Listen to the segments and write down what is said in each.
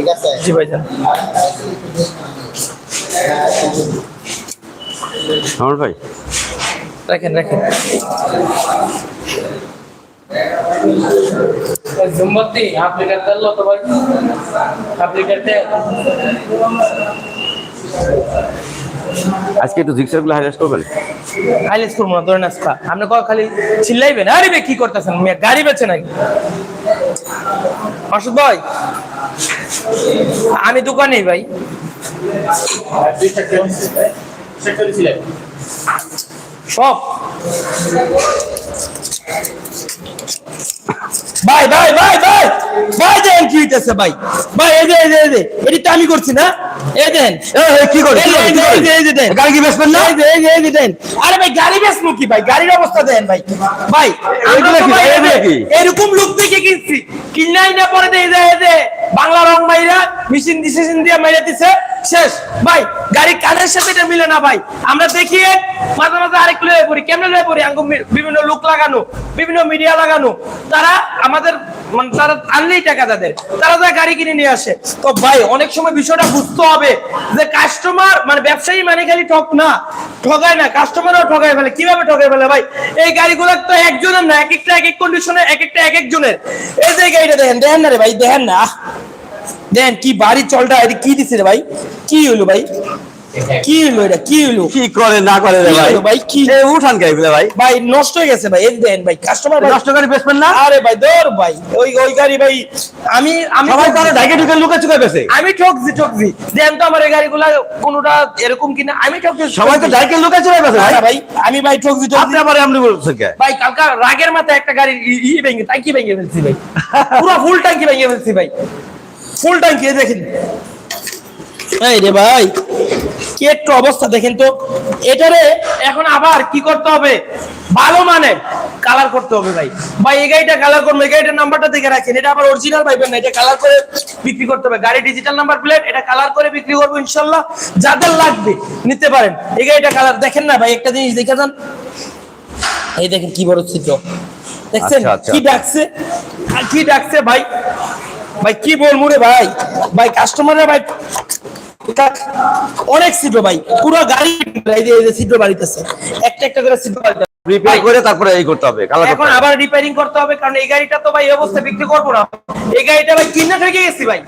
ঠিক আছে? জি ভাইজান। আমার ভাই। রাখেন রাখেন। জুম্মতি আপনি করতে লো তো ভাই? আপনি করতে আজকে একটু জিক্সারগুলো হাইলাইট করবেন? হাইলাইট করব না ধরেন আজকা আপনি কখন খালি চিল্লাইবেন? আরে বে, কি করতেছেন? গাড়ি বেচে নাকি? মাসুদ ভাই, আমি দোকানেই ভাই। সব। ভাই ভাই ভাই ভাই ভাই হইতেছে ভাই ভাই এই যে এই যে এই যে এটা তো আমি করছি না এই দেন কি করে এই যে, এই যে, এই দেন। গাড়ি কি বেচবেন না এই যে, এই যে, এই যে দেন। আরে ভাই গাড়ি বেচবো কি ভাই গাড়ির অবস্থা দেন ভাই ভাই? এরকম লোক থেকে কিনছি কিনাই না পরে দেই যে এই যে বাংলা রং মাইরা মেশিন ডিসিশন দিয়ে মাইরা দিছে শেষ। ভাই গাড়ি কানের সাথে এটা মিলে না ভাই। আমরা দেখি মাঝে মাঝে আরেক লয়ে পড়ি। কেমনে লয়ে পড়ি? বিভিন্ন লোক লাগানো, বিভিন্ন মিডিয়া লাগানো। তারা আমাদের মানে ভাই, অনেক সময় বিষয়টা বুঝতে হবে যে কাস্টমার মানে ব্যবসায়ী মানে ঠক না না। ফেলে। কীভাবে ঠগায় ফেলে ভাই? এই গাড়িগুলো তো একজনের না, এক একটা এক এক এক একটা এক একজনের। এই যে গাড়িটা দেখেন দেখেন না রে ভাই, দেখেন না। দেখেন কি বাড়ি চলটা এটা কি দিছে রে ভাই? কি হলো ভাই? কি হলো এটা? কি হলো কি করে না করে রে ভাই? ভাই? কি? এ উঠান গাড়ি গুলো ভাই? ভাই নষ্ট হয়ে গেছে ভাই এই দেন ভাই কাস্টমার ভাই। নষ্ট গাড়ি বেচবেন না? আরে ভাই দৌড় ভাই ওই ওই গাড়ি ভাই আমি আমি সবাই তো আরও ঢাকে ঢুকে লুকা চুকা বেছে আমি ঠকছি ঠকছি। দেন তো আমার এই গাড়িগুলা কোনোটা এরকম কিনা আমি ঠকছি সবাই তো ঢাকে লুকা চুকা বেছে ভাই। ভাই আমি ভাই ঠকছি আপনি ঠকছি আবার এমনি বলছেন কে? ভাই কালকা রাগের মাথায় একটা গাড়ি ই- ই ভেঙে টাঙ্কি ভেঙে ফেলছি ভাই। পুরো ফুল টাঙ্কি ভেঙে ফেলছি ভাই। ফুল টাঙ্কি দেখেন। এই রে ভাই কি একটু অবস্থা দেখেন তো। এটারে এখন আবার কি করতে হবে? ভালো মানে কালার করতে হবে ভাই। ভাই এই গাড়িটা কালার করব এই গাড়িটার নাম্বারটা দেখে রাখেন। এটা আবার অরিজিনাল পাইবেন না এটা কালার করে বিক্রি করতে হবে। গাড়ি ডিজিটাল নাম্বার প্লেট এটা কালার করে বিক্রি করব ইনশাল্লাহ। যাদের লাগবে নিতে পারেন। এই গাড়িটা কালার দেখেন না ভাই একটা জিনিস দেখে যান। এই দেখেন কি বড় ছিদ্র দেখছেন? আচ্ছা, আচ্ছা। কি ডাকছে? আর কি ডাকছে ভাই? ভাই কি বলব রে ভাই? ভাই কাস্টমাররা ভাই অনেক ছিদ্র ভাই পুরো গাড়ি যে বাড়িতেছে। একটা একটা করে ছিদ্র বাড়িতেছে রিপেয়ার করে তারপরে এই করতে হবে এখন আবার রিপেয়ারিং করতে হবে কারণ এই গাড়িটা তো ভাই এই অবস্থা বিক্রি করব না। এই গাড়িটা ভাই কিনে থেকে গেছি ভাই।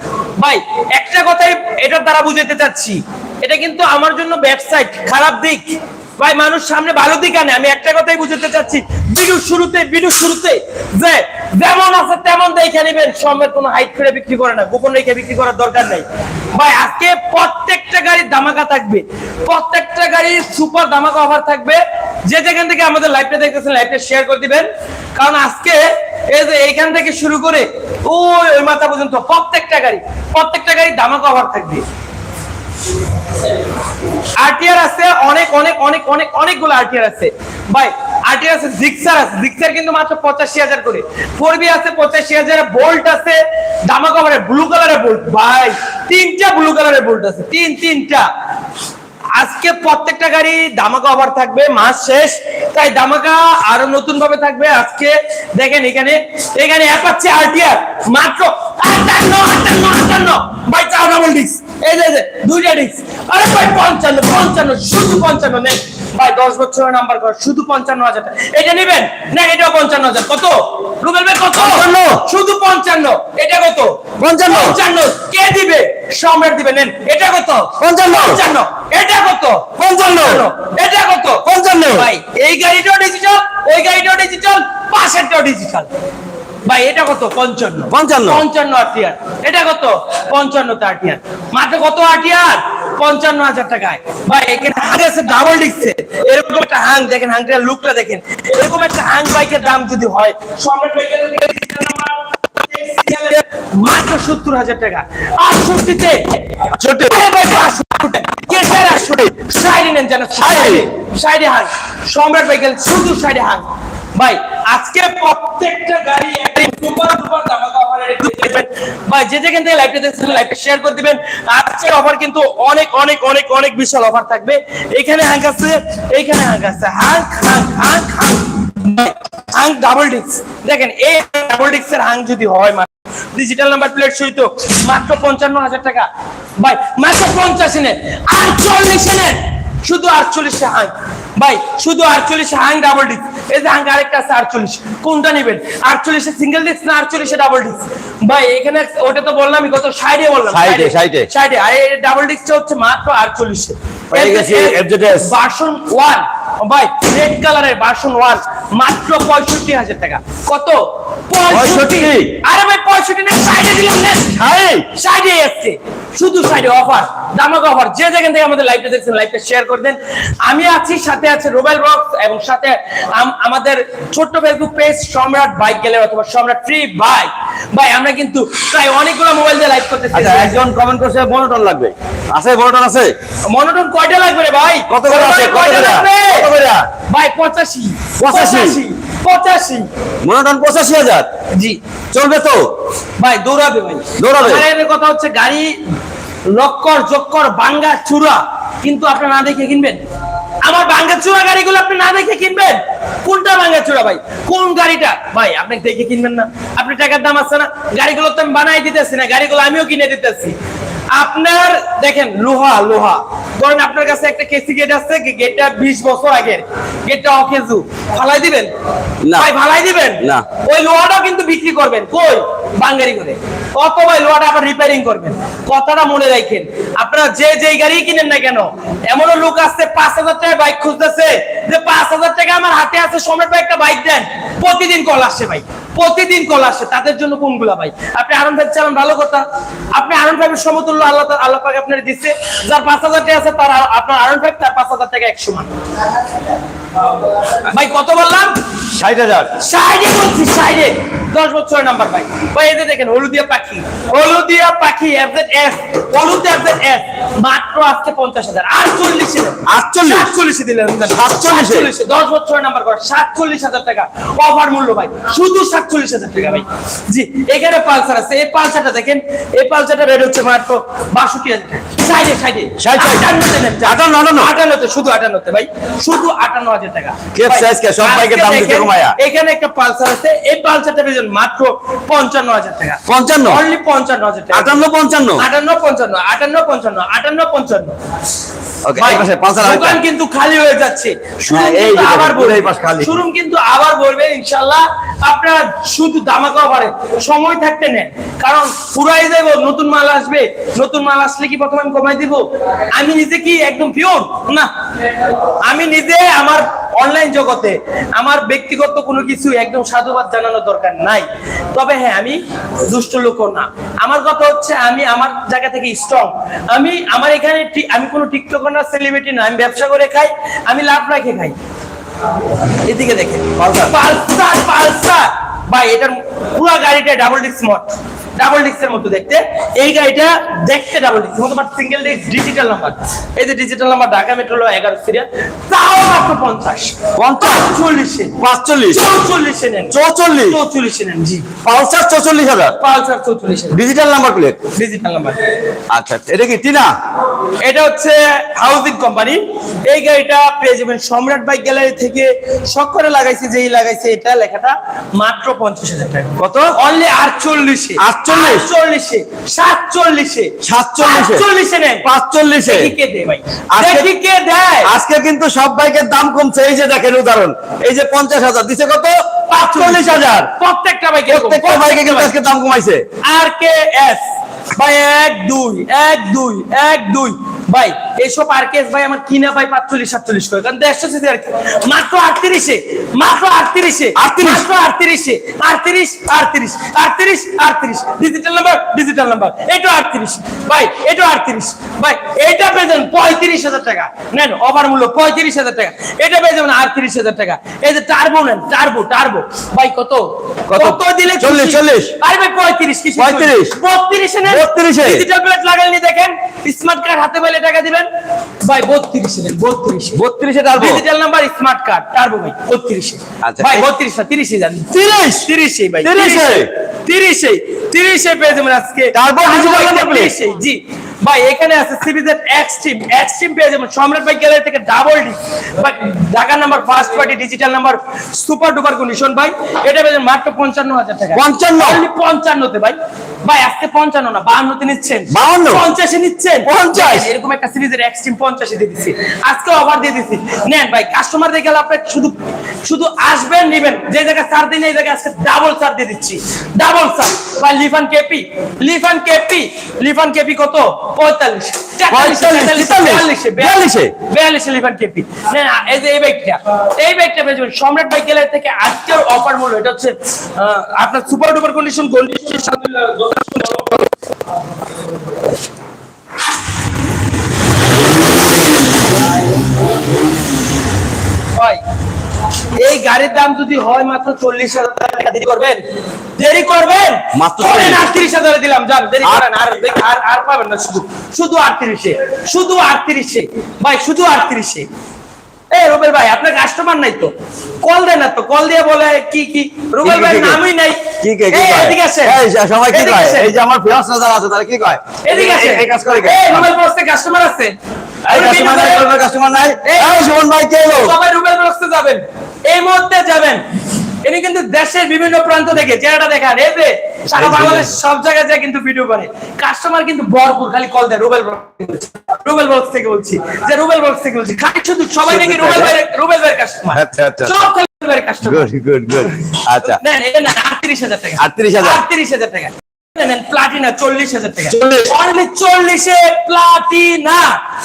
ভাই একটা কথাই এটার দ্বারা বুঝাতে চাচ্ছি। এটা কিন্তু আমার জন্য ওয়েবসাইট খারাপ দিক। ভাই মানুষ সামনে ভালো দিক আনে। আমি একটা কথাই বুঝাতে চাচ্ছি ভিডিও শুরুতে ভিডিও শুরুতে যে যেমন আছে তেমন দেখে নেবেন। সমের কোনো হাইট করে বিক্রি করে না। গোপন রেখে বিক্রি করার দরকার নাই। ভাই, আজকে প্রত্যেকটা গাড়ির দামাকা থাকবে। প্রত্যেকটা গাড়ির সুপার দামাকা অফার থাকবে। যে যেখান থেকে আমাদের লাইভটা দেখতেছেন লাইভটা শেয়ার করে দিবেন। কারণ আজকে এই যে এইখান থেকে শুরু করে ওই ওই মাথা পর্যন্ত প্রত্যেকটা গাড়ি প্রত্যেকটা গাড়ি দামাকা অফার থাকবে। আরটিআর আছে, অনেক অনেক অনেক অনেক, অনেকগুলো আরটিআর আছে। ভাই আরটিআর আছে জিক্সার আছে। জিক্সার কিন্তু মাত্র পঁচাশি হাজার করে। ফোর বি আছে, পঁচাশি হাজার। বোল্ট আছে, দামা কভারে ব্লু কালারের বোল্ট ভাই, তিনটা ব্লু কালারের বোল্ট আছে। তিন, তিনটা। আজকে প্রত্যেকটা গাড়ি দামাকা অফার থাকবে, মাস শেষ। তাই দামাকা আরও নতুন ভাবে থাকবে আজকে। দেখেন এখানে এখানে অ্যাপাচ্ছে আরটিআর মাত্র আটান্ন আটান্ন আটান্ন। ভাই চাও ডাবল ডিস্ক এই যে দুইটা ডিস্ক আরে ভাই, পঞ্চান্ন পঞ্চান্ন, শুধু পঞ্চান্ন, নেন। ভাই দশ বছরের নাম্বার কর শুধু পঞ্চান্ন হাজার টাকা। এটা নেবেন? না এটাও পঞ্চান্ন হাজার। কত? রুবেল ভাই কত? শুধু পঞ্চান্ন। এটা কত? পঞ্চান্ন। পঞ্চান্ন। কে দিবে? সম্রাট দিবে নেন। এটা কত? পঞ্চান্ন। পঞ্চান্ন। এটা কত? পঞ্চান্ন। এটা কত? পঞ্চান্ন। ভাই এই গাড়িটাও ডিজিটাল ওই গাড়িটাও ডিজিটাল পাশেরটাও ডিজিটাল ভাই এটা কত? পঞ্চান্ন। পঞ্চান্ন। পঞ্চান্ন আটিয়ার এটা কত? পঞ্চান্ন আটিয়ার মাত্র কত আটিয়ার পঞ্চান্ন হাজার টাকায়। ভাই এখানে হাং আছে ডাবল ডিস্কে এরকম একটা হাং দেখেন হাংটার লুকটা দেখেন। এরকম একটা হাং বাইকের দাম যদি হয় সম্রাট মাত্র সত্তর হাজার টাকা। আটষট্টিতে। সম্রাট বাইকেল শুধু সাইডে হাং। ভাই, আজকে প্রত্যেকটা গাড়ি একটা সুপার সুপার অফারে ভাই, যে যেখান থেকে লাইভটা দেখছেন লাইভটা শেয়ার করে দিবেন। আজকের অফার কিন্তু অনেক অনেক অনেক অনেক বিশাল অফার থাকবে। এখানে হাঙ্ক আছে এইখানে হাঙ্ক আছে। হাঙ্ক হাঙ্ক হাঙ্ক হাঙ্ক হাং ডাবল ডিক্স দেখেন, এই ডাবল ডিক্সের হাং যদি হয় মানে ডিজিটাল নাম্বার প্লেট সহিত মাত্র পঞ্চান্ন হাজার টাকা। ভাই, মাত্র পঞ্চাশ নেন আটচল্লিশ নেন শুধু আটচল্লিশে হাং ভাই, শুধু আটচল্লিশে হাং ডাবল ডিস্ক এই যে হাং আরেকটা আছে আটচল্লিশ কোনটা নেবেন? আটচল্লিশে সিঙ্গেল ডিস্ক না আটচল্লিশে ডাবল ডিস্ক ভাই এখানে ওটা তো বললামই কত? ষাটে বললাম 60 60 ষাটে। আর এই ডাবল ডিস্কটা হচ্ছে মাত্র আটচল্লিশে। পেয়ে গেছি FZS ভার্সন ওয়ান ভাই রেড কালারের ভার্সন ওয়ান মাত্র পঁয়ষট্টি হাজার টাকা। কত? পঁয়ষট্টি। আরে ভাই পঁয়ষট্টি না সাইডে দিলাম না। সাইডে এসছে। শুধু সাইডে অফার দামাক অফার যে যেখান থেকে আমাদের লাইভটা দেখছেন লাইভটা শেয়ার করে দেন। আমি আছি সাথে আছে রোবেল বক্স এবং সাথে আমাদের ছোট্ট ফেসবুক পেজ সম্রাট বাইক গেলে অথবা সম্রাট ফ্রি বাইক ভাই আমরা কিন্তু প্রায় অনেকগুলো মোবাইল দিয়ে লাইভ করতেছি। আচ্ছা একজন কমেন্ট করছে মনোটন লাগবে। আছে মনোটন আছে? মনোটন কয়টা লাগবে রে ভাই? কত করে আছে? কত কয়টা করে? লাগবে? কত করে? ভাই পঁচাশি। 85 পঁচাশি। মনোটন পঁচাশি হাজার? জি। চলবে তো? ভাই দৌড়াবে ভাই। দৌড়াবে। কথা হচ্ছে গাড়ি লক্কর জক্কর বাঙ্গা চূড়া। কিন্তু আপনি না দেখে কিনবেন? আমার বাঙ্গা চূড়া গাড়িগুলো আপনি না দেখে কিনবেন? কোনটা বাঙ্গা চূড়া ভাই? কোন গাড়িটা? ভাই আপনি দেখে কিনবেন না। আপনি টাকার দাম আছে না? গাড়িগুলো তো আমি বানাই দিতেছি না গাড়িগুলো আমিও কিনে দিতেছি। আপনার দেখেন লোহা লোহা। ধরেন আপনার কাছে একটা কেসি গেট আছে গেটটা বিশ বছর আগের। গেটটা অকেজু। ফালাই দিবেন? না। ভাই ফালাই দিবেন? না। ওই লোহাটাও কিন্তু বিক্রি করবেন। কই? বাঙ্গারি করে। কত ভাই লোহাটা আবার রিপেয়ারিং করবেন? কথাটা মনে রাখেন। আপনারা যে যেই গাড়ি কিনেন না কেন এমনও লোক আসছে পাঁচ হাজার টাকা বাইক খুঁজতেছে। যে পাঁচ হাজার টাকা আমার হাতে আছে ভাই একটা বাইক দেন। প্রতিদিন কল আসছে ভাই। প্রতিদিন কল আসছে তাদের জন্য কোনগুলা ভাই? আপনি আরন ফাইভ চালান ভালো কথা। আপনি আরন ফাইভের সমতুল্য আল্লাহ আল্লাহ পাক আপনার দিচ্ছে যার পাঁচ হাজার টাকা আছে তার আপনার আরন ফাইভ তার পাঁচ হাজার টাকা এক সমান ভাই কত বললাম? ষাট হাজার। সাইডে বলছি সাইডে দশ বছরের নাম্বার ভাই। ভাই এই যে দেখেন হলুদিয়া পাখি। হলুদিয়া পাখি এফজেড এস হলুদ এফজেড এস মাত্র আজকে পঞ্চাশ হাজার। আটচল্লিশে আটচল্লিশ? সাতচল্লিশে দিলেন? সাতচল্লিশে? দশ বছরের নাম্বার করা। সাতচল্লিশ হাজার টাকা। অফার মূল্য ভাই। শুধু সাতচল্লিশ হাজার টাকা ভাই জি এখানে পালসার আছে। এই পালসারটা দেখেন এই পালসারটা রেট হচ্ছে মাত্র বাষট্টি হাজার সাইডে সাইডে। আটান্ন, আটান্ন? আটান্নতে শুধু আটান্নতে ভাই। শুধু আটান্ন হাজার টাকা। কে ভাই, size কে? সব বাইকের দাম দিতে কমায়া। এখানে একটা পালসার আছে। এই পালসারটা পেয়েছেন মাত্র পঞ্চান্ন হাজার টাকা। পঞ্চান্ন? অনলি পঞ্চান্ন হাজার টাকা। আটান্ন পঞ্চান্ন? আটান্ন পঞ্চান্ন আটান্ন পঞ্চান্ন আটান্ন দোকান কিন্তু খালি হয়ে যাচ্ছে। হ্যাঁ, আবার বলবে। ইনশাল্লাহ আপনারা শুধু দামাকা পারে সময় থাকতে নেন কারণ পুরাই দেব, নতুন মাল আসবে। নতুন মাল আসলে কি প্রথমে আমি কমাই দিব? আমি নিজে কি একদম পিওর না। আমি নিজে আমার অনলাইন জগতে, আমার ব্যক্তিগত কোনো কিছু একদম সাধুবাদ জানানোর দরকার নাই। তবে হ্যাঁ আমি দুষ্ট লোকও না। আমার কথা হচ্ছে, আমি আমার জায়গা থেকে স্ট্রং আমি, আমার এখানে আমি কোনো টিকটকার না সেলিব্রিটি না। আমি ব্যবসা করে খাই, আমি লাভ রাখে খাই। এদিকে দেখেন, পালসার। Pulsar Pulsar! ভাই এটার পুরো গাড়িটা ডাবল ডিস্ক মড ডাবল ডিস্কের মতো দেখতে। এই গাড়িটা দেখতে double disc but single disc digital number এই যে ডিজিটাল নাম্বার ঢাকা মেট্রো এগারো সিরিয়াল। তাও মাত্র পঞ্চাশ। পঞ্চাশ? চল্লিশে পাঁচচল্লিশ? চৌচল্লিশে নেন। চৌচল্লিশ? চৌচল্লিশে নেন জি। পালসার চৌচল্লিশ হাজার? Pulsar চৌচল্লিশে digital number plate digital number আচ্ছা এটা কি টিনা? এটা হচ্ছে হাউজিং কোম্পানি এই গাড়িটা পেয়ে যাবেন সম্রাট বাইক গ্যালারি থেকে। শখ করে লাগাইছে যেই লাগাইছে এটা লেখাটা মাত্র পঞ্চাশ হাজার টাকা। কত? অনলি আটচল্লিশে 48 আটচল্লিশে সাতচল্লিশে। সাতচল্লিশে? চল্লিশে নেন। পাঁচচল্লিশে। কে দেয় ভাই। আজকে- কে দেয়। আজকে কিন্তু সব বাইকের দাম কমছে। এই যে দেখেন উদাহরণ। এই যে পঞ্চাশ হাজার। দিছে কত? পাঁচচল্লিশ হাজার। প্রত্যেকটা বাইক প্রত্যেকটা বাইকে কিন্তু আজকে দাম কমাইছে। আর কে এস? ভাই এক দুই এক দুই এক দুই। ভাই এইসব আর কে এস ভাই আমার কিনা ভাই পাঁচচল্লিশ সাতচল্লিশ করে। কারণ দেড়শো সিসি আর মাত্র আটত্রিশে মাত্র আটত্রিশে 38 মাত্র আটত্রিশে। আটত্রিশ আটত্রিশ আটত্রিশ আটত্রিশ। ডিজিটাল নাম্বার ডিজিটাল নাম্বার এটা আটত্রিশ। ভাই এটা আটত্রিশ। ভাই এটা পেয়ে যাবেন পঁয়ত্রিশ হাজার টাকা। নেন ওভার মূল্য পঁয়ত্রিশ হাজার টাকা। এটা পেয়ে যাবেন আটত্রিশ হাজার টাকা। এই যে টার্বো নেন টার্বো টার্বো ভাই কত? কত? দিলে চল্লিশ, চল্লিশ। আরে ভাই পঁয়ত্রিশ কি 35 বত্রিশে নেন। 32 এ। ডিজিটাল প্লেট লাগাইনি দেখেন। স্মার্ট কার্ড হাতে পেলে টাকা দিবেন। ভাই বত্রিশে নেন বত্রিশে। বত্রিশে turbo digital number smart card turbo ভাই বত্রিশে। আচ্ছা, ভাই এই- বত্রিশ না তিরিশে জানি। তিরিশ। তিরিশে ভাই। 30 এ? তিরিশে তিরিশে পেয়ে যাবেন আজকে? তিরিশে জি। ভাই এখানে আছে সিবিজেড এক্সট্রিম এক্সট্রিম পেয়ে যাবেন সম্রাট ভাই গ্যালারি থেকে ডাবল ডি ভাই Dhaka number first party digital number super duper condition ভাই। এটা পেয়ে মাত্র পঞ্চান্ন হাজার টাকা। 55? Only পঞ্চান্নতে ভাই। ভাই আজকে পঞ্চান্ন না বাহান্নতে নিচ্ছেন। 52? পঞ্চাশে নিচ্ছেন। 50? এরকম একটা সিরিজের এক্সট্রিম পঞ্চাশে দিয়ে দিচ্ছি আজকে অফার দিয়ে দিচ্ছি নেন ভাই কাস্টমার দেখে গেলে আপনি শুধু শুধু আসবেন নেবেন। যে জায়গায় চার দিন এই জায়গায় আজকে ডাবল চার দিয়ে দিচ্ছি। ডাবল চার ভাই Lifan KP Lifan KP Lifan KP কত? পঁয়তাল্লিশ। লিফান কেপি এই যে এই বাইকটা এই বাইকটা পেয়ে সম্রাট বাইক থেকে আজকের অফার মূল্য এটা হচ্ছে আপনার সুপার ডুপার কন্ডিশন গোল্ড হয় এই গাড়ির দাম যদি হয় মাত্র চল্লিশ হাজার টাকা দেরি করবেন? দেরি করবেন? মাত্র আটত্রিশ হাজারে দিলাম যান দেরি করেন আর আর আর পাবেন না শুধু। শুধু আটত্রিশে শুধু আটত্রিশে। ভাই শুধু আটত্রিশে। এই রুবেল ভাই আপনার কাস্টমার নাই তো। কল দেন না তো কল দিয়ে বলে কি কি রুবেল ভাই? নামই নাই। কি কে কি এদিকে আসেন। এই সবাই কি কয়? এই যে আমার ফিয়াস যারা আছে তারা কি কয়? এদিকে আসেন। এই- কাজ করে এই রুবেল বসতে কাস্টমার আছে। এই কাস্টমার নাই কাস্টমার নাই। এই- সুমন ভাই কে সবাই রুবেল ব্লগসে যাবেন। এই মুহূর্তে যাবেন। ইনি কিন্তু দেশের বিভিন্ন প্রান্ত থেকে চেহারাটা দেখান। এই যে সারা বাংলাদেশ সব জায়গায় যায় কিন্তু ভিডিও করে। কাস্টমার কিন্তু ভরপুর খালি কল দেয় রুবেল রুবেল বক্স থেকে বলছি। যে রুবেল বক্স থেকে বলছি। খালি শুধু সবাই নাকি রুবেল ভাই রুবেল ভাইয়ের কাস্টমার আচ্ছা, আচ্ছা। সব খালি Rubel customer good good good আচ্ছা। না না আটত্রিশ হাজার টাকা। 38,000 আটত্রিশ হাজার টাকা। নেন প্লাটিনা চল্লিশ হাজার টাকা। অনলি চল্লিশে প্লাটিনা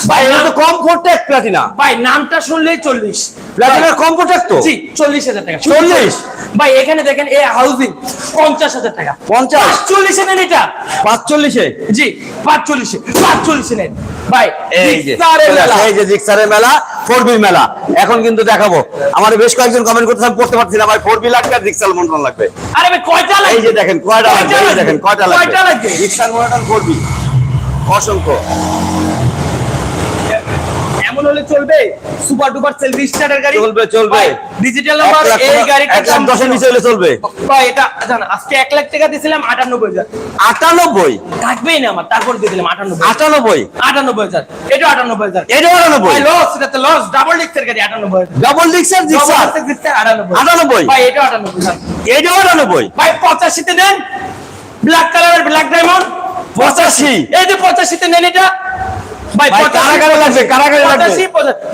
ভাই এটা তো কম প্রোটেক্ট প্লাটিনা ভাই নামটা শুনলেই চল্লিশ। প্লাটিনার কম প্রোটেক্ট তো? জি চল্লিশ হাজার টাকা। 40? ভাই এখানে দেখেন এ হাউজিং পঞ্চাশ হাজার টাকা। 50? চল্লিশে নেন এটা। পাঁচচল্লিশে? জি পাঁচচল্লিশে পাঁচচল্লিশে নেন। ভাই এই যে জিক্সারের মেলা। মেলা ফোর বি মেলা। এখন কিন্তু দেখাবো। আমার বেশ কয়েকজন কমেন্ট করতে পড়তে পারছি না ভাই। ফোর বি লাগবে আর জিক্সার মন্ডল লাগবে। আরে ভাই কয়টা লাগবে? এই যে দেখেন কয়টা লাগবে? দেখেন কয়টা লাগবে? কয়টা লাগবে? জিক্সার মন্ডল ফোর বি অসংখ্য। এমন হলে চলবে? সুপার ডুপার সেলফি স্টার্টার গাড়ি? চলবে, চলবে। ডিজিটাল নাম্বার এই গাড়িটা এক লাখ দশের নিচে হলে চলবে। ভাই এটা জান আজকে এক লাখ টাকা আটানব্বই থাকবেই না আমার তারপর দিয়ে দিলাম আটানব্বই। আটানব্বই? আটানব্বই হাজার এটা আটানব্বই হাজার। এটা আটানব্বই? ভাই লস এটা তো লস ডাবল ডিক্সের গাড়ি ডাবল ডিক্সার জিক্সার Double disc দিচ্ছে আটানব্বই। আটানব্বই? ভাই এটা এটা আটানব্বই? ভাই পঁচাশিতে নেন। ব্ল্যাক কালারের ব্ল্যাক ডায়মন্ড পঁচাশি? এই যে পঁচাশিতে নেন এটা। ভাই কারাগারে লাগবে, কারাগারে লাগবে।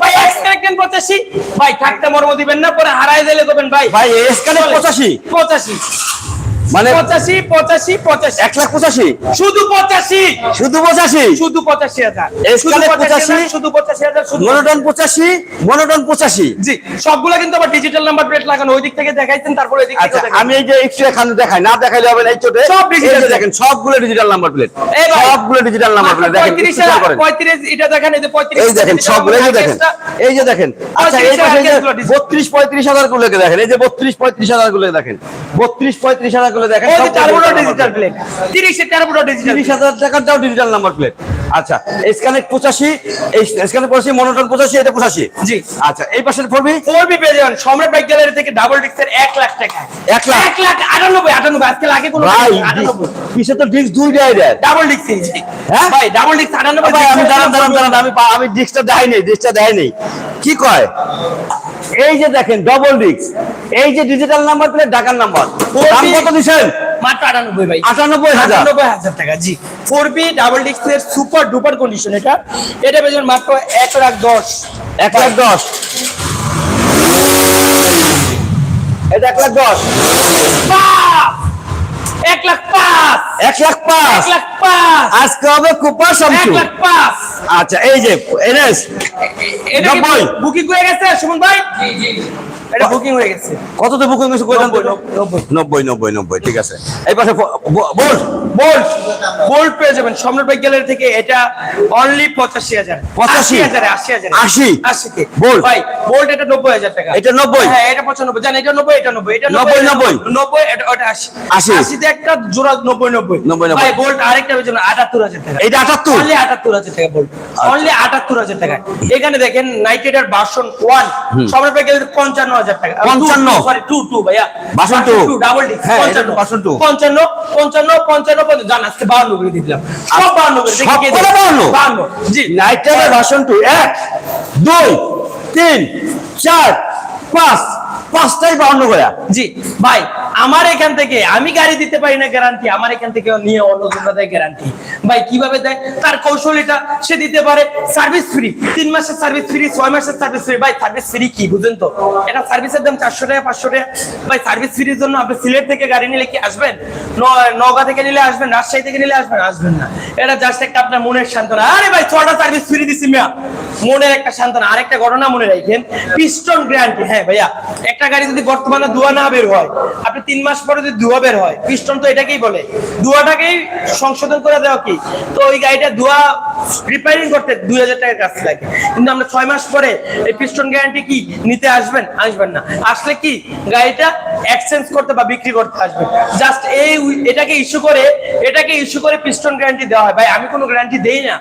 ভাই এক্স কারেক্টেন পঁচাশি? ভাই থাকতে মর্ম দিবেন না পরে হারাই দিলে দেবেন ভাই। ভাই কানে পঁচাশি। পঁচাশি। মানে পঁচাশি পঁচাশি পঁচাশি। এক লাখ পঁচাশি? শুধু পঁচাশি। শুধু পঁচাশি? শুধু পঁচাশি হাজার। পঁচাশি 85, শুধু পঁচাশি হাজার মনোটন পঁচাশি মনোটন পঁচাশি। জি সবগুলা কিন্তু আবার ডিজিটাল নাম্বার প্লেট লাগানো ওই দিক থেকে দেখাইছেন তারপরে এদিক থেকে আচ্ছা আমি এই যে একটু এখানে দেখাই না দেখাইলে হবে না এই চোটে সব যে দেখেন সবগুলো ডিজিটাল নাম্বার প্লেট এই ভাই। সবগুলো ডিজিটাল নাম্বার প্লেট দেখেন পঁয়ত্রিশ একটু খেয়াল করেন। পঁয়ত্রিশ এটা দেখেন এই যে পঁয়ত্রিশ এই দেখেন সবগুলো এই যে দেখেন। এই যে দেখেন। আচ্ছা এই 35 পাশে হাজারগুলো digital। বত্রিশ পঁয়ত্রিশ হাজারগুলো দেখেন এই যে বত্রিশ পঁয়ত্রিশ হাজারগুলো দেখেন। বত্রিশ পঁয়ত্রিশ হাজারগুলো দেখেন টার্বোটা ডিজিটাল প্লেট তিরিশে টার্বোটা ডিজিটাল তিরিশ হাজার টাকারটাও ডিজিটাল নাম্বার প্লেট আচ্ছা এই স্ক্যানের পঁচাশি এই স্ক্যানের পঁচাশি মনোটন পঁচাশি এটা পঁচাশি? জি। আচ্ছা এই পাশের পড়বি ফোর বি পেয়ে যাবেন সম্রাট বাইক গ্যালারি থেকে ডাবল ডিস্কের এক লাখ টাকা। এক লাখ? এক লাখ আটানব্বই আটানব্বই আজকে লাগে কোনো পিছে তো ডিস্ক দুই দেয় দেয়। ডাবল ডিস্ক হ্যাঁ? ভাই ডাবল ডিস্ক আটানব্বই ভাই আমি দাঁড়ান দাঁড়ান দাঁড়ান আমি আমি ডিস্কটা দেয় নেই ডিস্কটা দেয় নেই কি কয়? এই যে দেখেন ডবল ডিস্ক। এই যে ডিজিটাল নাম্বার প্লেট ঢাকার নাম্বার দাম কত দিছেন মাত্র আটানব্বই ভাই। আটানব্বই হাজার। আটানব্বই হাজার টাকা জি। ফোর বি ডাবল ডিস্কের সুপার ডুপার কন্ডিশন এটা। এটা মাত্র এক লাখ দশ। এক লাখ দশ। এটা এক লাখ দশ। এক লাখ পাঁচ। এক লাখ পাঁচ। এক লাখ পাঁচ। আজকে হবে কুপার এক লাখ পাঁচ। আচ্ছা এই যে এনএস নব্বই। বুকিং হয়ে গেছে সুমন ভাই? এটা বুকিং হয়ে গেছে। কততে বুকিং হয়েছে কই নব্বই নব্বই। নব্বই নব্বই ঠিক আছে। এই পাশে ব- ব- বল বোল্ট বোল্ট পেয়ে যাবেন। সম্রাট বাইক গ্যালারি থেকে এটা অনলি পঁচাশি হাজার। 85? হাজার আশি হাজার। আশি? ভাই বোল্ট এটা নব্বই হাজার টাকা। এটা 90? হ্যাঁ এটা পঁচানব্বই। জান এটা নব্বই এটা নব্বই এটা 90, এটা 90? নব্বই। এটা ওটা আশি। 80? আশিতে একটা জোড়া নব্বই নব্বই। 90, 90 ভাই বোল্ট আরেকটা আটাত্তর হাজার টাকা। এইটা আটাত্তর? অনলি আটাত্তর হাজার টাকা বোল্ট অনলি আটাত্তর হাজার টাকা। এখানে দেখেন নাইটেডার বাসন ওয়ান সম্রাট বাইক গ্যালারি পঞ্চান্ন হাজার টাকা 55? সরি টু টু ভাইয়া বাসন two? টু ডাবল ডিস্ক হ্যাঁ, পঞ্চান্ন বাসন two। পঞ্চান্ন পঞ্চান্ন পঞ্চান্ন পঞ্চান্ন জান আজকে বাউন্ন করে দিলাম সব বাউন্ন করে দেখি কে সবকটা দেয়? 52? বাউন্ন জি নাইট্রেটের বাসন টু এক দুই তিন চার পাঁচ পাঁচটাই বাউন্ন করে। জি। ভাই, আমার এখান থেকে আমি গাড়ি দিতে পারি না গ্যারান্টি আমার এখান থেকে নিয়ে অন্যজনরা দেয় গ্যারান্টি ভাই, কীভাবে দেয়? তার কৌশল এটা, সে দিতে পারে সার্ভিস ফ্রি তিন মাসের সার্ভিস ফ্রি ছয় মাসের সার্ভিস ফ্রি ভাই সার্ভিস ফ্রি কি, বুঝেন তো? এটা সার্ভিসের দাম চারশো টাকা, পাঁচশো টাকা। ভাই সার্ভিস ফ্রির জন্য আপনি সিলেট থেকে গাড়ি নিলে কি আসবেন? ন- নওগাঁ থেকে নিলে আসবেন, রাজশাহী থেকে নিলে আসবেন? আসবেন না। এটা জাস্ট একটা আপনার মনের সান্ত্বনা। আরে ভাই ছটা সার্ভিস ফ্রি দিছি মিয়া। মনের একটা সান্ত্বনা। আরেকটা ঘটনা মনে রাখেন। পিস্টন গ্যারান্টি হ্যাঁ ভাইয়া। একটা গাড়ি যদি বর্তমানে ধোয়া না বের হয়, আপনি তিন মাস পরে যদি ধোয়া বের হয়, পিস্টন তো এটাকেই বলে। ধোয়াটাকেই সংশোধন করে দেওয়া কি? তো ওই গাড়িটা ধোয়া রিপেয়ারিং করতে দুই হাজার টাকার কাজ লাগে। কিন্তু আমরা ছয় মাস পরে এই পিস্টন গ্যারান্টি কি নিতে আসবেন? আসবেন না। আসলে কি? গাড়িটা এক্সচেঞ্জ করতে বা বিক্রি করতে আসবেন। জাস্ট এই এটাকে ইস্যু করে, এটাকে ইস্যু করে পিস্টন গ্যারান্টি দেওয়া হয়। ভাই, আমি কোনো গ্যারান্টি দেই না।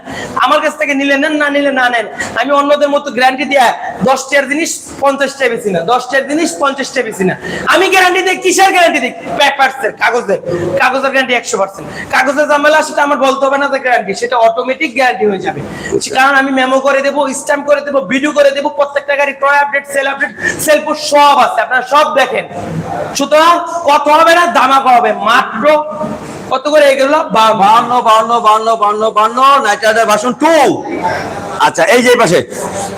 আমার কাছ থেকে নিলে নেন, না নিলে না নেন। আমি অন্যদের মতো গ্যারান্টি দেয়া দশটার জিনিস পঞ্চাশটা বেশি না। দশটার জিনিস পঞ্চাশটা বেশি না। আমি গ্যারান্টি দিই, কিসের গ্যারান্টি দিই? পেপারসের কাগজের কাগজের গ্যারান্টি একশো পার্সেন্ট কাগজের ঝামেলা, সেটা আমার বলতে হবে না যে গ্যারান্টি সেটা অটোমেটিক গ্যারান্টি হয়ে যাবে। কারণ আমি মেমো করে দেবো স্ট্যাম্প করে দেবো ভিডিও করে দেবো, প্রত্যেকটা গাড়ি ক্রয় আপডেট সেল আপডেট সেলফোন সব আছে, আপনারা সব দেখেন। সুতরাং কত হবে না, দামাকা হবে। মাত্র কত করে এগুলো বাউন্ন বাউন্ন বাউন্ন বাউন্ন বাউন্ন নাইট রাইডার ভার্সন টু আচ্ছা এই যে পাশে।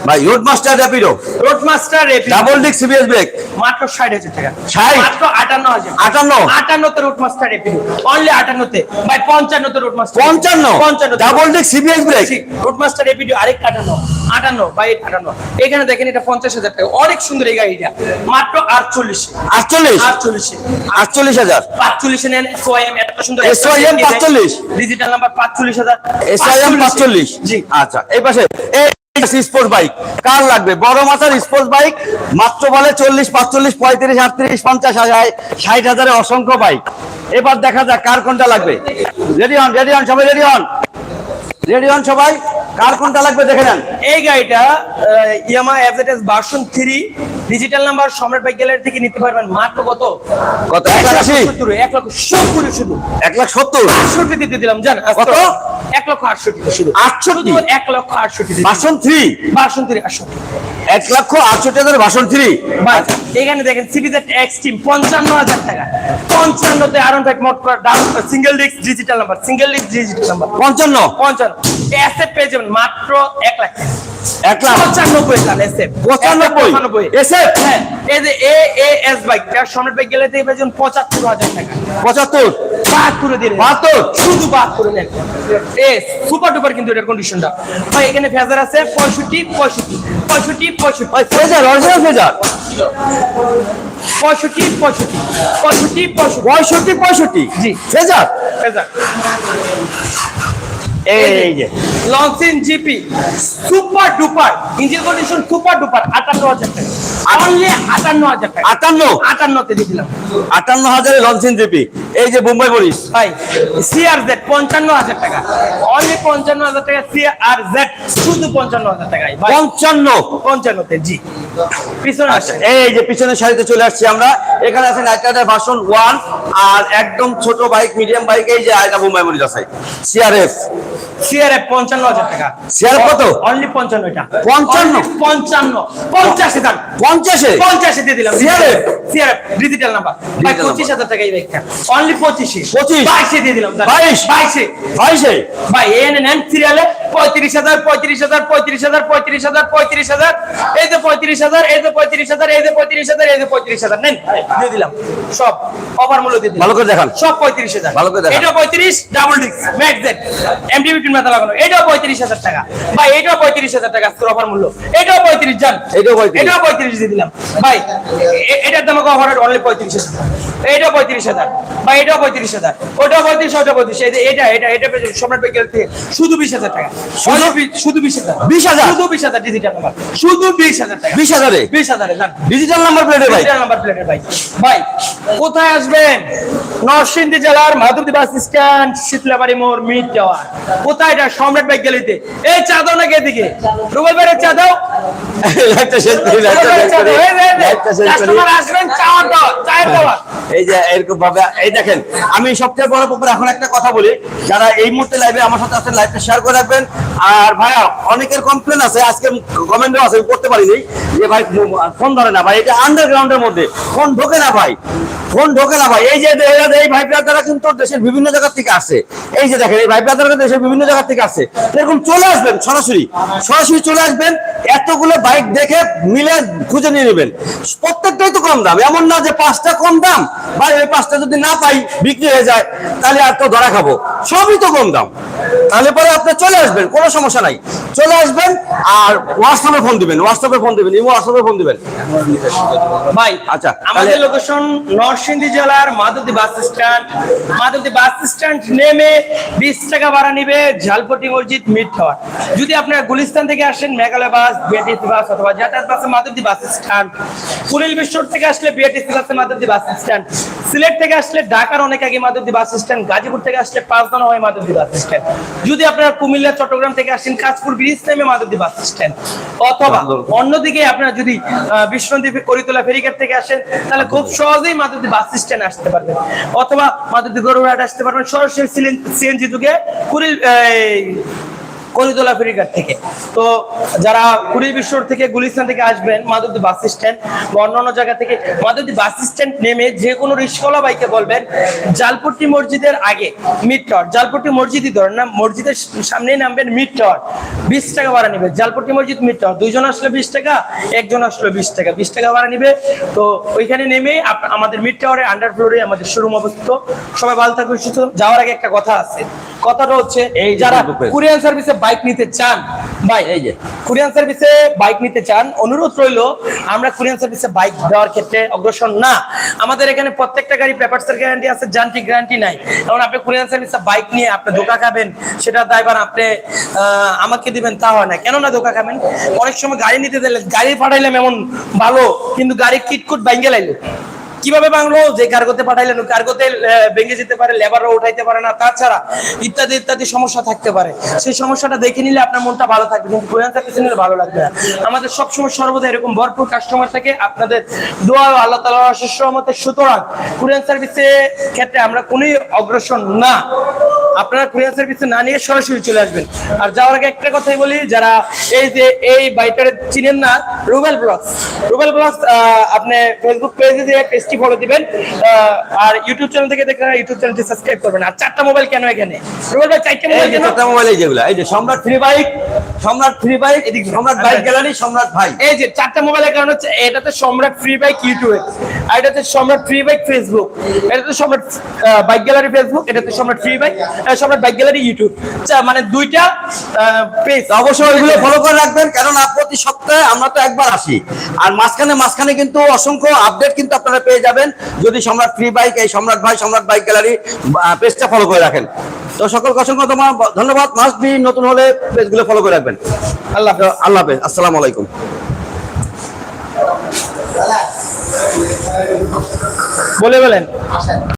ভাই road master Rapido road master Rapido double disc CBS brake মাত্র ষাট হাজার টাকা। 60? মাত্র আটান্ন হাজার। আটান্ন? আটান্নতে রুট মাস্টার র্যাপিডো অনলি আটান্নতে। ভাই পঞ্চান্নতে রুট মাস্টার পঞ্চান্ন? পঞ্চান্ন double disc CBS brake road master Rapido আরেক আটান্ন আটান্ন বাই আটান্ন। এখানে দেখেন এটা পঞ্চাশ হাজার টাকা। অনেক সুন্দর এই গাড়িটা। মাত্র আটচল্লিশ। আটচল্লিশ? আটচল্লিশে। আটচল্লিশ হাজার? পাঁচচল্লিশে নেন এত সুন্দর 45 ডিজিটাল নাম্বার পাঁচচল্লিশ? হাজার। এসআইএম পাঁচচল্লিশ। জি। আচ্ছা এই পাশে স্পোর্টস বাইক কার লাগবে? বড় মাথার স্পোর্টস বাইক মাত্র বলে চল্লিশ পাঁচচল্লিশ পঁয়ত্রিশ আটত্রিশ পঞ্চাশ হাজার ষাট হাজারে অসংখ্য বাইক এবার দেখা যাক কার কোনটা লাগবে। রেডি হন রেডি হন সবাই রেডি হন রেডি হন সবাই? কার কোনটা লাগবে দেখে নেন। এই গাড়িটা Yamaha FZS version 3 digital number Samrat bike gallery থেকে নিতে পারবেন। মাত্র কত? কত? এক লাখ আশি? 170, এক লক্ষ সত্তর শুধু। এক লাখ সত্তর? আটষট্টি দিতে দিলাম জান কত? লক্ষ আটষট্টি শুধু। আটষট্টি? শুধু এক লক্ষ আটষট্টি দিতে ভার্সন থ্রি ভার্সন 3 আটষট্টি এক লক্ষ আটষট্টি হাজার ভার্সন থ্রি ভাই এখানে দেখেন এক্সট্রিম টাকা। পঞ্চান্নতে আরন ফাইভ মোট দাম single disc digital number single disc digital number SF পেয়ে যাবেন মাত্র এক লাখ এক লাখ? পঁচানব্বই সাল এসএফ পঁচানব্বই? পঁচানব্বই। SF? হ্যাঁ এই যে এ এ এস বাইক তার সম্রাট বাইক গেলে দেখবে যেন পঁচাত্তর হাজার টাকা। পঁচাত্তর? বাহাত্তরে দিলেন বাহাত্তর? শুধু বাহাত্তরে নেন এ সুপার ডুপার কিন্তু এটার কন্ডিশনটা ভাই এখানে ফেজার আছে পঁয়ষট্টি পঁয়ষট্টি পঁয়ষট্টি পঁয়ষট্টি। Fazer original Fazer? পঁয়ষট্টি পঁয়ষট্টি পঁয়ষট্টি পঁয়ষট্টি। পঁয়ষট্টি পঁয়ষট্টি? জি। ফেজার? ফেজার। এই যে Loncin GP super duper engine condition super duper আটান্ন হাজার টাকা। অনলি আটান্ন হাজার টাকা। আটান্ন? আটান্নতে দিয়ে দিলাম। আটান্ন হাজারে লঞ্চিন জিপি এই যে বোম্বাই মরিস ভাই সিআর জেড পঞ্চান্ন হাজার টাকা। অনলি পঞ্চান্ন হাজার টাকা সিআর জেড শুধু পঞ্চান্ন হাজার ভাই পঞ্চান্ন? পঞ্চান্নতে জি। পিছনে আসে এই যে পিছনের সারিতে চলে আসছি আমরা। এখানে আছে নাইট্রাইডার ভার্সন ওয়ান আর একদম ছোট বাইক মিডিয়াম বাইক এই যে আয়টা বোম্বাই মরিস আছে। সিআরএফ সিআরএফ পঞ্চান্ন হাজার টাকা। CRF কত? অনলি পঞ্চান্ন 55? Only পঞ্চান্ন। পঞ্চাশে দাম। পঞ্চাশে? পঞ্চাশে দিয়ে দিলাম। CRF? সিআরএফ ডিজিটাল নাম্বার ভাই পঁচিশ হাজার টাকা এই বাইকটা অনলি পঁচিশে। 25? বাইশে দিয়ে দিলাম। বাইশ? বাইশে। বাইশে? ভাই এন এন সিরিয়ালে পঁয়ত্রিশ হাজার পঁয়ত্রিশ হাজার পঁয়ত্রিশ হাজার পঁয়ত্রিশ হাজার পঁয়ত্রিশ হাজার। এই যে পঁয়ত্রিশ হাজার এই যে পঁয়ত্রিশ হাজার এই যে পঁয়ত্রিশ হাজার এই যে পঁয়ত্রিশ হাজার। নেন দিয়ে দিলাম। সব অফার মূল্য দিয়ে দিলাম। ভালো করে দেখান। সব পঁয়ত্রিশ হাজার। ভালো করে দেখান। এটা পঁয়ত্রিশ double disc Max Z MDB মাথা লাগানো। এটাও পঁয়ত্রিশ হাজার টাকা। ভাই এটাও পঁয়ত্রিশ হাজার টাকা আজকের অফার মূল্য। এটাও পঁয়ত্রিশ জান। এটাও 35 এটাও পঁয়ত্রিশ দিয়ে দিলাম। ভাই এটার দাম অফার অনলি পঁয়ত্রিশ হাজার। এটাও পঁয়ত্রিশ হাজার। ভাই এটাও পঁয়ত্রিশ হাজার। ওটাও পঁয়ত্রিশ ওটা পঁয়ত্রিশ। এটা এটা এটা সম্রাট ব্যাংকের থেকে শুধু বিশ হাজার টাকা। শুধু বি- শুধু বিশ হাজার। শুধু বিশ হাজার ডিজিটাল নাম্বার শুধু বিশ হাজার টাকা। বিশ হাজারে? বিশ হাজারে ডিজিটাল নাম্বার প্লেটের বাইক ডিজিটাল নাম্বার প্লেটের ভাই। ভাই কোথায় আসবেন? নরসিংদী জেলার মাধবদী বাস স্ট্যান্ড শীতলাবাড়ি মোড় মিট টাওয়ার কোথায় এটা সম্রাট এই চা দাও নাকি এদিকে? রুবেল ভাইয়ের চা দাও এই, যে এরকম ভাবে এই দেখেন আমি সবচেয়ে বড় ব্যাপার এখন একটা কথা বলি যারা এই মুহূর্তে লাইভে আমার সাথে আছেন লাইভটা শেয়ার করে রাখবেন। আর ভাইয়া অনেকের কমপ্লেন আছে আজকে কমেন্টও আছে করতে পারিনি। যে ভাই ফোন ধরে না ভাই এটা আন্ডারগ্রাউন্ডের মধ্যে ফোন ঢোকে না ভাই। ফোন ঢোকে না ভাই। এই যে এই ভাই ব্রাদাররা কিন্তু দেশের বিভিন্ন জায়গা থেকে আসে। এই যে দেখেন এই ভাই ব্রাদাররা দেশের বিভিন্ন জায়গা থেকে আসে। এরকম চলে আসবেন সরাসরি। সরাসরি চলে আসবেন এতগুলো বাইক দেখে মিলে খুঁজে নিয়ে নেবেন। প্রত্যেকটাই তো কম দাম। এমন না যে পাঁচটা কম দাম। ভাই ওই পাঁচটা যদি না পাই বিক্রি হয়ে যায় তাহলে আর তো ধরা খাব। সবই তো কম দাম। তাহলে পরে আপনি চলে আসবেন কোনো সমস্যা নাই। চলে আসবেন আর হোয়াটসঅ্যাপে ফোন দিবেন হোয়াটসঅ্যাপে ফোন দিবেন ইমো হোয়াটসঅ্যাপে ফোন দিবেন। ভাই আচ্ছা, আমাদের লোকেশন নরসিংদী জেলার Madhabdi bus stand. Madhabdi bus stand নেমে বিশ টাকা ভাড়া নিবে ঝালপটি মসজিদ টাওয়ার যদি আপনারা গুলিস্তান থেকে আসেন মেঘালয় বাস বিআরটিসি বাস অথবা যাতায়াত বাসে মাধবদী বাস স্ট্যান্ড। কুড়িল বিশ্বর থেকে আসলে বিআরটিসি বাসে মাধবদী বাস স্ট্যান্ড। সিলেট থেকে আসলে ঢাকার অনেক আগে মাধবদী বাস স্ট্যান্ড। গাজীপুর থেকে আসলে পাঁচদানা হয় মাধবদী বাস স্ট্যান্ড। যদি আপনারা কুমিল্লা চট্টগ্রাম থেকে আসেন কাজপুর ব্রিজ নেমে মাধবদী বাস স্ট্যান্ড। অথবা অন্যদিকে আপনারা যদি বিষ্ণুদ্বীপে করিতলা ফেরিঘাট থেকে আসেন তাহলে খুব সহজেই মাধবদী বাস স্ট্যান্ড আসতে পারবেন অথবা আসতে পারবেন সরাসরি সিএনজি যুগে এই, কলিতলা ফেরিঘাট থেকে। তো যারা কুড়ি বিশ্বর থেকে গুলিস্তান থেকে আসবেন মাধবদী বাস স্ট্যান্ড বা অন্যান্য জায়গা থেকে মাধবদী বাস স্ট্যান্ড নেমে যে কোনো রিস্কওয়ালা বাইকে বলবেন জালপট্টি মসজিদের আগে মিড টাওয়ার জালপট্টি মসজিদই ধরেন না মসজিদের সামনেই নামবেন মিড টাওয়ার বিশ টাকা ভাড়া নিবে। জালপট্টি মসজিদ মিড টাওয়ার দুইজন আসলে বিশ টাকা একজন আসলে বিশ টাকা বিশ টাকা ভাড়া নিবে। তো ওইখানে নেমে আমাদের মিড টাওয়ারে আন্ডার ফ্লোরে আমাদের শোরুম অবস্থিত। সবাই ভালো থাকবে সুস্থ যাওয়ার আগে একটা কথা আছে। কথাটা হচ্ছে এই যারা কুরিয়ান সার্ভিসে বাইক নিতে চান? ভাই, এই যে কুরিয়ান সার্ভিসে বাইক নিতে চান, অনুরোধ রইল, আমরা কুরিয়ান সার্ভিসে বাইক দেওয়ার ক্ষেত্রে অগ্রসর না। আমাদের এখানে প্রত্যেকটা গাড়ি পেপারসের গ্যারান্টি আছে যান্ত্রিক গ্যারান্টি নাই। কারণ আপনি কুরিয়ান সার্ভিসে বাইক নিয়ে আপনি ধোকা খাবেন, সেটা দায়বার আপনি আমাকে দিবেন, তা হয় না। কেন না ধোকা খাবেন? অনেক সময় গাড়ি নিতে দিলে, গাড়ি পাঠাইলাম এমন ভালো, কিন্তু গাড়ি কিটকুট বাইঙ্গে লাইলো। কীভাবে বাংলো যে কার্গোতে পাঠাইলেন কার্গোতে ভেঙে যেতে পারে লেবারও উঠাইতে পারে না, তাছাড়া ইত্যাদি ইত্যাদি সমস্যা থাকতে পারে। সেই সমস্যাটা দেখে নিলে আপনার মনটা ভালো থাকবে, কিন্তু কোরিয়ান সার্ভিস নিলে ভালো লাগবে না। আমাদের সবসময় সর্বদা এরকম ভরপুর কাস্টমার থাকে, আপনাদের দোয়া আল্লাহ তালা আশিস রহমতের সুতরাং কোরিয়ান সার্ভিসের ক্ষেত্রে আমরা কোনোই অগ্রসর না। আপনারা কোরিয়ান সার্ভিসে না নিয়ে সরাসরি চলে আসবেন। আর যাওয়ার আগে একটা কথাই বলি, যারা এই যে, এই বাইটার চিনেন না, রুবেল ব্লগস। রুবেল ব্লগস আপনি ফেসবুক পেজে দিয়ে পেজটি ফলো দিবেন। আর ইউটিউব চ্যানেল থেকে দেখে ইউটিউব চ্যানেলটি সাবস্ক্রাইব করবেন। আর চারটা মোবাইল কেন এখানে? রুবেল ভাই চারটা মোবাইল কেন? চারটা মোবাইল এই যেগুলা এই যে Samrat free bike Samrat free bike এদিকে সম্রাট বাইক গ্যালারি সম্রাট ভাই। এই যে চারটা মোবাইলের কারণ হচ্ছে এটাতে সম্রাট ফ্রি বাইক ইউটিউবে আর এটাতে সম্রাট ফ্রি বাইক ফেসবুক এটাতে সম্রাট বাইক গ্যালারি ফেসবুক এটাতে Samrat free bike Samrat bike gallery YouTube মানে দুইটা পেজ অবশ্যই এগুলো ফলো করে রাখবেন কারণ প্রতি সপ্তাহে আমরা তো একবার আসি। আর মাঝখানে মাঝখানে কিন্তু অসংখ্য আপডেট কিন্তু আপনারা পেয়ে যাবেন যদি সম্রাট ফ্রি বাইক এই সম্রাট ভাই সম্রাট বাইক গ্যালারি পেজটা ফলো করে রাখেন। তো সকল অসংখ্য তোমার ধন্যবাদ। মাস্ট বি নতুন হলে পেজগুলো ফলো করে রাখবেন। আল্লাহ। আল্লাহ হাফেজ আসসালামু আলাইকুম। বলে বলেন।